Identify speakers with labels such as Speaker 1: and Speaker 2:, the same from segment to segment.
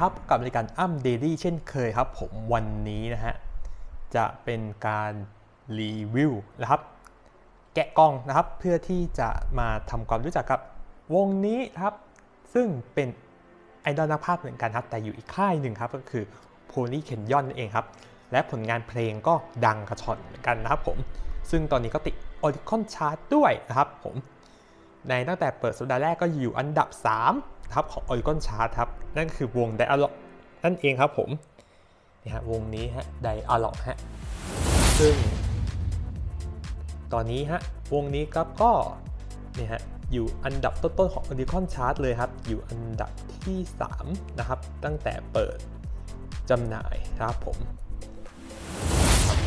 Speaker 1: ครับกับรายการอ้ำเดลี่เช่นเคยครับ ผมวันนี้นะฮะจะเป็นการรีวิวนะครับ แกะกล่องนะครับ เพื่อที่จะมาทำความรู้จักกับวงนี้นครับ ซึ่งเป็นไอดอลนักภาพเหมือนกันครับ แต่อยู่อีกค่ายหนึ่งครับก็คือ p o l y c a n y o n นั่นเองครับ และผลงานเพลงก็ดังกระชอนเหมือนกันนะครับผม ซึ่งตอนนี้ก็ติด Oricon Chart ด้วยนะครับผมในตั้งแต่เปิดสัปดาห์แรกก็อยู่อันดับ 3 นะครับของ Oricon Chart ครับ นั่นคือวง Dialog นั่นเองครับผมนี่ฮะวงนี้ฮะ Dialog ฮะ ซึ่ง ตอนนี้ฮะ วงนี้ครับก็เนี่ยฮะอยู่อันดับต้นๆของ Oricon Chart เลยครับ อยู่อันดับที่ 3 นะครับ ตั้งแต่เปิดจำหน่ายนะครับผม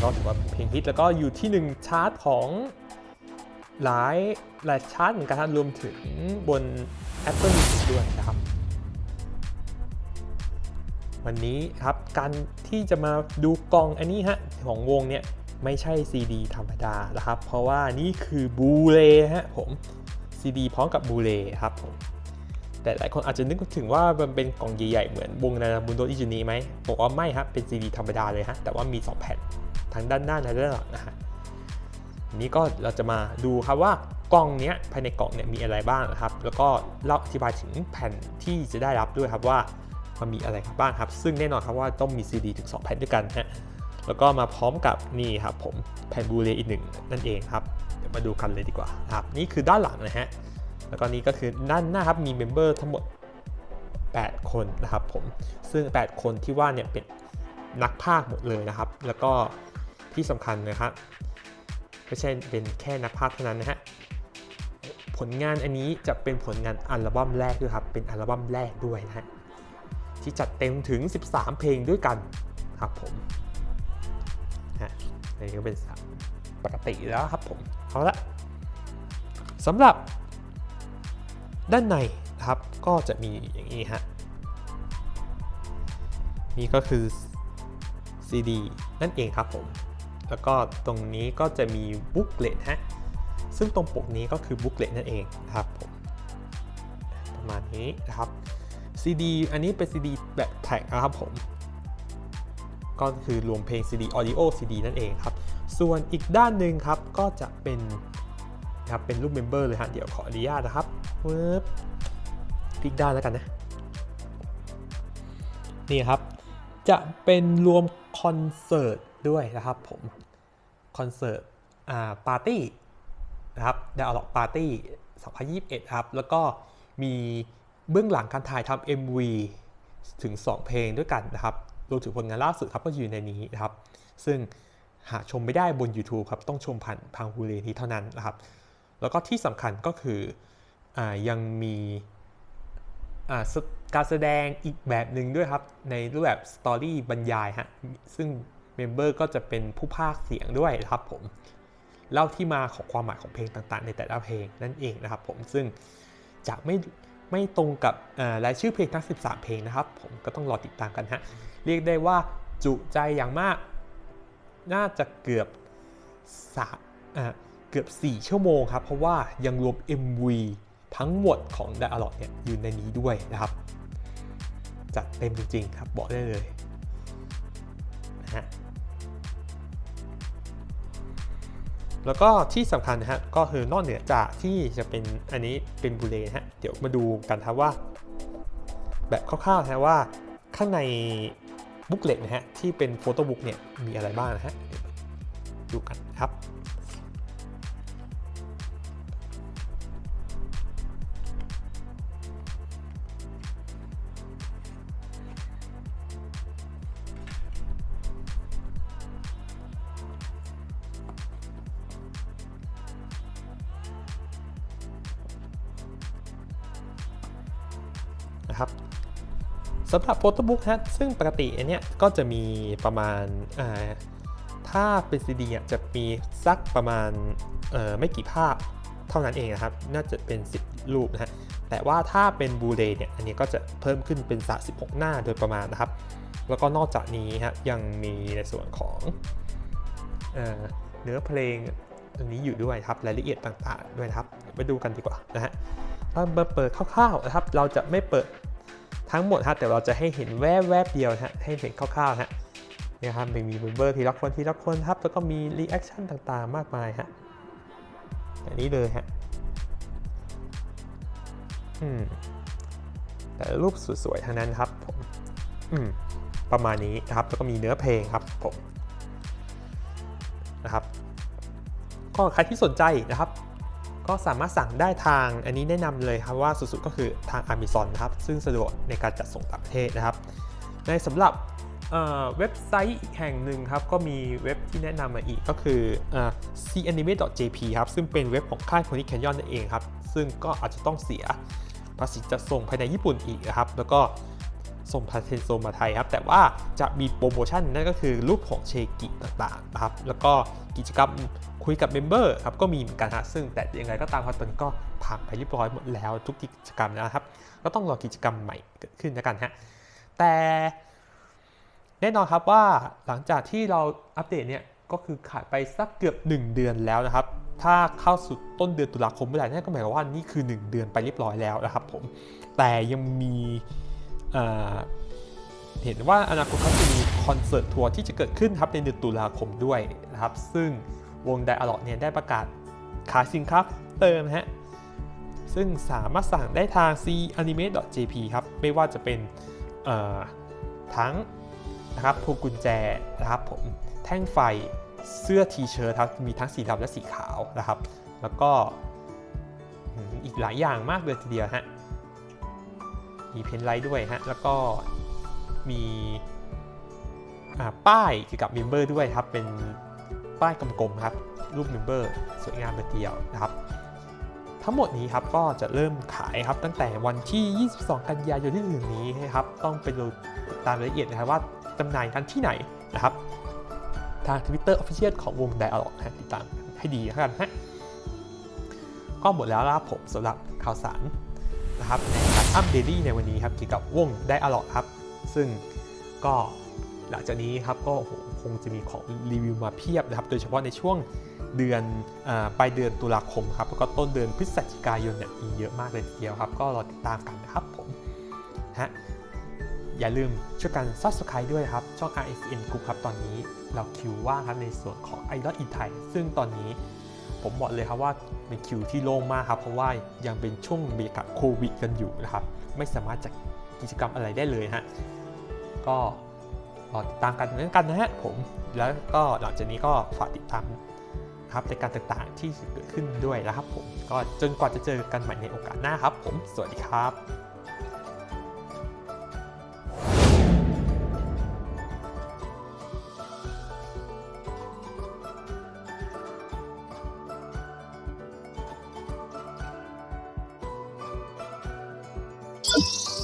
Speaker 1: ก็ถือว่าเป็นเพลงฮิตแล้วก็อยู่ที่ 1 ชาร์ตของ หลายหลายชาร์ตเหมือนกันครับรวมถึงบน Apple Music ด้วยนะครับ วันนี้ครับการที่จะมาดูกล่องอันนี้ฮะของวงเนี่ยไม่ใช่ CD ธรรมดานะครับ เพราะว่านี่คือบูเลฮะผม CD พร้อมกับบูเลครับผมแต่หลายคนอาจจะนึกถึงว่ามันเป็นกล่องใหญ่ๆ เหมือนวงนาบุนโดอิจูนีไหมบอกว่าไม่ครับเป็น CD ธรรมดาเลยฮะแต่ว่ามี 2 แผ่น ทั้งด้านหน้าและด้านหลังนะฮะ นี้ก็เราจะมาดูครับว่ากล่องนี้ภายในกล่องเนี่ยมีอะไรบ้างนะครับ แล้วก็เล่าอธิบายถึงแผ่นที่จะได้รับด้วยครับว่ามันมีอะไรครับบ้างครับ ซึ่งแน่นอนครับว่าต้องมี CD ถึง 2 แผ่นด้วยกันฮะแล้วก็มาพร้อมกับนี่ครับผมแผ่นบูเลอีกหนึ่งนั่นเองครับเดี๋ยวมาดูกันเลยดีกว่าครับนี่คือด้านหลังนะฮะแล้วก็นี้ก็คือด้านหน้าครับมีเมมเบอร์ทั้งหมด 8 คนนะครับผมซึ่ง 8 คนที่ว่าเนี่ยเป็นนักพากย์หมดเลยนะครับ แล้วก็ที่สำคัญนะครับ ไม่ใช่เป็นแค่นักพากย์เท่านั้นนะฮะผลงานอันนี้จะเป็นผลงานอัลบั้มแรกด้วยครับเป็นอัลบั้มแรกด้วยนะฮะที่จัดเต็มถึง 13 เพลงด้วยกันครับผมฮะอันนี้ก็เป็นปกติแล้วครับผมเอาละสำหรับด้านในนะครับก็จะมีอย่างนี้ฮะนี่ก็คือ CD นั่นเองครับผม แล้วก็ตรงนี้ก็จะมีบุ๊กเลตฮะ ซึ่งตรงปกนี้ก็คือบุ๊กเลตนั่นเองครับผมประมาณนี้นะครับ CD อันนี้เป็น CD แบบแท็กนะครับผม ก็คือรวมเพลง CD Audio CD นั่นเองครับ ส่วนอีกด้านหนึ่งครับก็จะเป็นนะครับเป็นรูปเมมเบอร์เลยฮะ เดี๋ยวขออนุญาตนะครับเวิบพลิกด้านแล้วกันนะ นี่ครับ จะเป็นรวมคอนเสิร์ต ด้วยนะครับผมคอนเสิร์ตอ่าปาร์ตี้นะครับดาวล็อกปาร์ตี้2021 ครับ แล้วก็มีเบื้องหลังการถ่ายทำ MV ถึง 2 เพลงด้วยกันนะครับรวมถึงผลงานล่าสุดครับก็อยู่ในนี้นะครับ ซึ่งหาชมไม่ได้บน YouTube ครับ ต้องชมผ่านพังบูเรนี้เท่านั้นนะครับ แล้วก็ที่สำคัญก็คืออยังมีการแสดงอีกแบบหนึ่งด้วยครับ ในรูปแบบสตอรี่บรรยายฮะซึ่ง เมมเบอร์ก็จะเป็นผู้พากเสียงด้วยนะครับผมเล่าที่มาของความหมายของเพลงต่างๆ ในแต่ละเพลงนั่นเองนะครับผมซึ่งจะไม่ไม่ตรงกับรายชื่อเพลงทั้ง 13 เพลงนะครับ ผมก็ต้องรอติดตามกันฮะเรียกได้ว่าจุใจอย่างมาก น่าจะเกือบสาเกือบ 4 ชั่วโมงครับ เพราะว่ายังรวม MV ทั้งหมดของ Dialog เนี่ยอยู่ในนี้ด้วยนะครับ จัดเต็มจริงๆครับบอกได้เลย ฮะแล้วก็ที่สำคัญนะฮะก็คือนอกเหนือจากที่จะเป็นอันนี้เป็นบูเลนะฮะเดี๋ยวมาดูกันครับว่า แบบคร่าวๆนะว่าข้างในบุ๊กเลตนะฮะที่เป็นโฟโต้บุ๊กเนี่ยมีอะไรบ้างนะฮะดูกันครับ สำหรับโฟโต้บุ๊กฮะซึ่งปกติอันเนี้ยก็จะมีประมาณถ้าเป็นซีดีจะมีสักประมาณไม่กี่ภาพเท่านั้นเองนะครับ น่าจะเป็น 10 รูปนะฮะแต่ว่าถ้าเป็นบูเรเนี่ยอันนี้ก็จะเพิ่มขึ้นเป็น36หน้าโดยประมาณนะครับ แล้วก็นอกจากนี้ฮะยังมีในส่วนของเเนื้อเพลงอันนี้อยู่ด้วยครับรายละเอียดต่างๆด้วยครับไปดูกันดีกว่านะฮะถ้ามาเปิดคร่าวๆนะครับ เราจะไม่เปิด ทั้งหมดฮะแต่เราจะให้เห็นแวบๆเดียวฮะให้เห็นคร่าวๆฮะนี่ยครับมีเมมเบอร์ทีละคนทีละคนครับแล้วก็มีรีแอคชั่นต่างๆ มากมายฮะแบบนี้เลยฮะอืมแต่รูปสวยๆทั้งนั้นครับผมอืมประมาณนี้นะครับแล้วก็มีเนื้อเพลงครับผมนะครับก็ใครที่สนใจนะครับ ก็สามารถสั่งได้ทางอันนี้แนะนำเลยครับว่าสุดๆก็คือทาง Amazon นะครับ ซึ่งสะดวกในการจัดส่งต่างประเทศนะครับ ในสำหรับเเว็บไซต์อีกแห่งหนึ่งครับ ก็มีเว็บที่แนะนำมาอีกก็คือเอ่อ canime.jp ครับ ซึ่งเป็นเว็บของค่าย Pony Canyon นั่นเองครับ ซึ่งก็อาจจะต้องเสียภาษีจัดส่งภายในญี่ปุ่นอีกนะครับ แล้วก็ ส่งพาเทนโซมาไทยครับ แต่ว่าจะมีโปรโมชั่นนั่นก็คือรูปของเชกิต่างๆนะครับแล้วก็กิจกรรมคุยกับเมมเบอร์ครับก็มีเหมือนกันฮะซึ่งแต่ยังไงก็ตามครับตอนนี้ก็ผ่านไปเรียบร้อยหมดแล้วทุกกิจกรรมนะครับ ก็ต้องรอกิจกรรมใหม่เกิดขึ้นแล้วกันฮะแต่แน่นอนครับว่าหลังจากที่เราอัปเดตเนี่ยก็คือขายไปสักเกือบ 1 เดือนแล้วนะครับ ถ้าเข้าสู่ต้นเดือนตุลาคมเมื่อไหร่นั่นก็หมายความว่านี่คือ 1 เดือนไปเรียบร้อยแล้วนะครับผมแต่ยังมี เห็นว่าอนาคตเขาจะมีคอนเสิร์ตทัวร์ที่จะเกิดขึ้นครับในเดือนตุลาคมด้วยนะครับ ซึ่งวงไดอะล็อกเนี่ยได้ประกาศขายสินค้าเติมฮะซึ่งสามารถสั่งได้ทาง c anime jp ครับ ไม่ว่าจะเป็นทั้งนะครับพวงกุญแจนะครับผมแท่งไฟเสื้อทีเชิ้ตครับ มีทั้งสีดำและสีขาวนะครับ แล้วก็อีกหลายอย่างมากเลยทีเดียวฮะ มีเพนไลท์ด้วยฮะ แล้วก็มีป้ายเกี่ยวกับเมมเบอร์ด้วยครับ เป็นป้ายกลมๆครับ รูปเมมเบอร์สวยงามเลยเดียวนะครับ ทั้งหมดนี้ครับก็จะเริ่มขายครับตั้งแต่วันที่ 22 กันยายนที่ถึงนี้นะครับ ต้องไปดูตามรายละเอียดนะครับว่าจำหน่ายกันที่ไหนนะครับ ทาง Twitter Official ของวง Dialog นะติดตามให้ดีแล้วกันฮะก็หมดแล้วนะครับผมสำหรับข่าวสารนะครับในการ อัปเดตในวันนี้ครับเกี่ยวกับวง Dialog ครับ ซึ่งก็หลังจากนี้ครับก็คงจะมีของรีวิวมาเพียบนะครับ โดยเฉพาะในช่วงเดือนอปลายเดือนตุลาคมครับแล้วก็ต้นเดือนพฤศจิกายนเนี่ยมีเยอะมากเลยทีเดียวครับ ก็รอติดตามกันนะครับผมฮะอย่าลืมช่วยกัน subscribe ด้วยครับ ช่อง RSN Group ครับ ตอนนี้เราคิวว่างครับในส่วนของ i d o t in Thai ซึ่งตอนนี้ ผมบอกเลยครับว่าเป็นคิวที่โล่งมากครับ เพราะว่ายังเป็นช่วงบรกาศโควิดกันอยู่นะครับ ไม่สามารถจัดกิจกรรมอะไรได้เลยฮะก็รอติดตามกันเหมือนกันนะฮะผมแล้วก็หลังจากนี้ก็ฝากติดตามครับในการต่างๆที่เกิดขึ้นด้วยนะครับผมก็จนกว่าจะเจอกันใหม่ในโอกาสหน้าครับผมสวัสดีครับ Thank you.